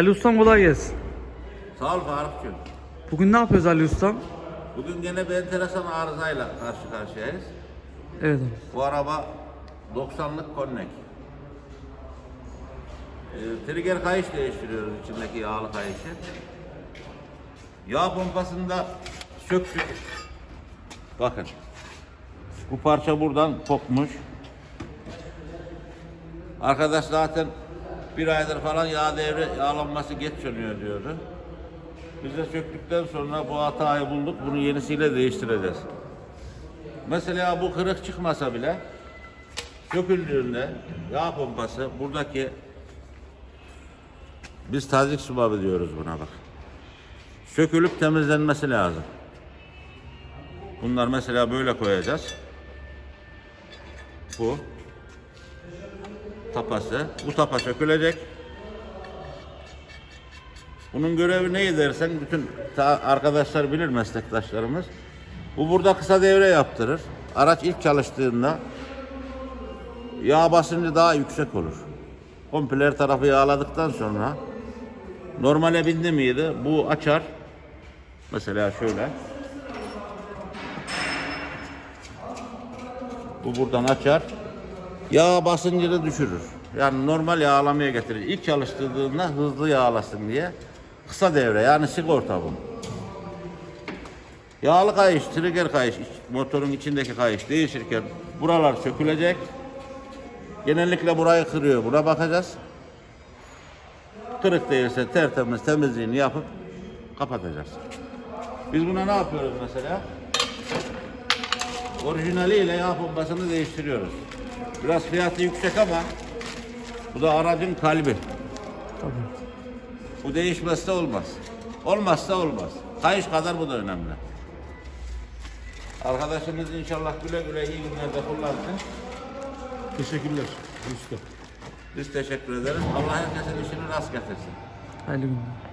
Ali Ustam kolay gelsin. Sağ ol Faruk'cum. Bugün ne yapıyoruz Ali Ustam? Bugün gene bir enteresan arızayla karşı karşıyayız. Evet. Bu araba 90'lık konnek. Ee, trigger kayış değiştiriyoruz içindeki yağlı kayışı. Yağ pompasında söktük. Bakın. Bu parça buradan kopmuş. Arkadaş zaten bir aydır falan yağ devre yağlanması geç sönüyor diyordu. Biz de söktükten sonra bu hatayı bulduk. Bunu yenisiyle değiştireceğiz. Mesela bu kırık çıkmasa bile söküldüğünde yağ pompası buradaki biz tazik subabı diyoruz buna bak. Sökülüp temizlenmesi lazım. Bunlar mesela böyle koyacağız. Bu tapası. Bu tapa sökülecek. Bunun görevi ne dersen bütün arkadaşlar bilir meslektaşlarımız. Bu burada kısa devre yaptırır. Araç ilk çalıştığında yağ basıncı daha yüksek olur. Komple tarafı yağladıktan sonra normale bindi miydi bu açar. Mesela şöyle. Bu buradan açar. Yağ basıncını düşürür. Yani normal yağlamaya getirir. İlk çalıştırdığında hızlı yağlasın diye. Kısa devre yani sigorta bu. Yağlı kayış, trigger kayış, motorun içindeki kayış değişirken buralar sökülecek. Genellikle burayı kırıyor. Buna bakacağız. Kırık değilse tertemiz temizliğini yapıp kapatacağız. Biz buna ne yapıyoruz mesela? Orijinaliyle yağ pompasını değiştiriyoruz. Biraz fiyatı yüksek ama bu da aracın kalbi. Tabii. Bu değişmezse olmaz. Olmazsa olmaz. Kayış kadar bu da önemli. Arkadaşımız inşallah güle güle iyi günlerde kullansın. Teşekkürler usta. Biz teşekkür ederiz. Allah herkesin işini rast getirsin. Hayırlı günler.